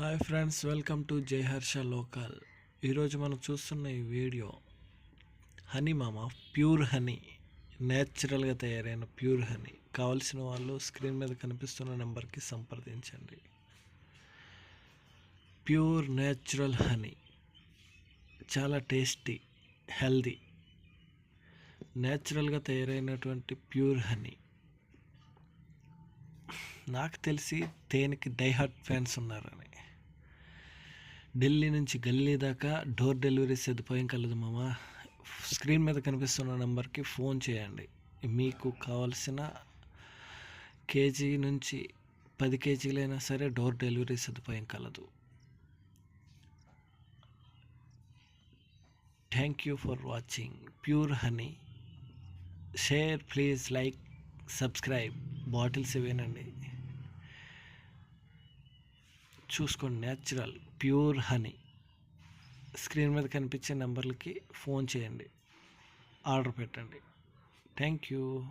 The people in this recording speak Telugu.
Hi friends welcome to Jayaharsha local. ఈరోజు మనం చూస్తున్న ఈ వీడియో హనీ మామ ప్యూర్ హనీ న్యాచురల్గా తయారైన ప్యూర్ హనీ. కావలసిన వాళ్ళు స్క్రీన్ మీద కనిపిస్తున్న నెంబర్కి సంప్రదించండి. Pure natural honey. చాలా టేస్టీ హెల్దీ న్యాచురల్గా తయారైనటువంటి ప్యూర్ హనీ. నాకు తెలిసి తేనికి డైహార్ట్ ఫ్యాన్స్ ఉన్నారని. ఢిల్లీ నుంచి గల్లీ దాకా డోర్ డెలివరీ సదుపాయం కలదు మామ. స్క్రీన్ మీద కనిపిస్తున్న నెంబర్కి ఫోన్ చేయండి. మీకు కావలసిన కేజీ నుంచి పది కేజీలైనా సరే డోర్ డెలివరీ సదుపాయం కలదు. Thank you for watching. Pure honey. Share please like subscribe. Bottles ఇవేనండి. చూసుకోండి న్యాచురల్ ప్యూర్ హనీ. స్క్రీన్ మీద కనిపించే నెంబర్లకి ఫోన్ చేయండి. ఆర్డర్ పెట్టండి. Thank you.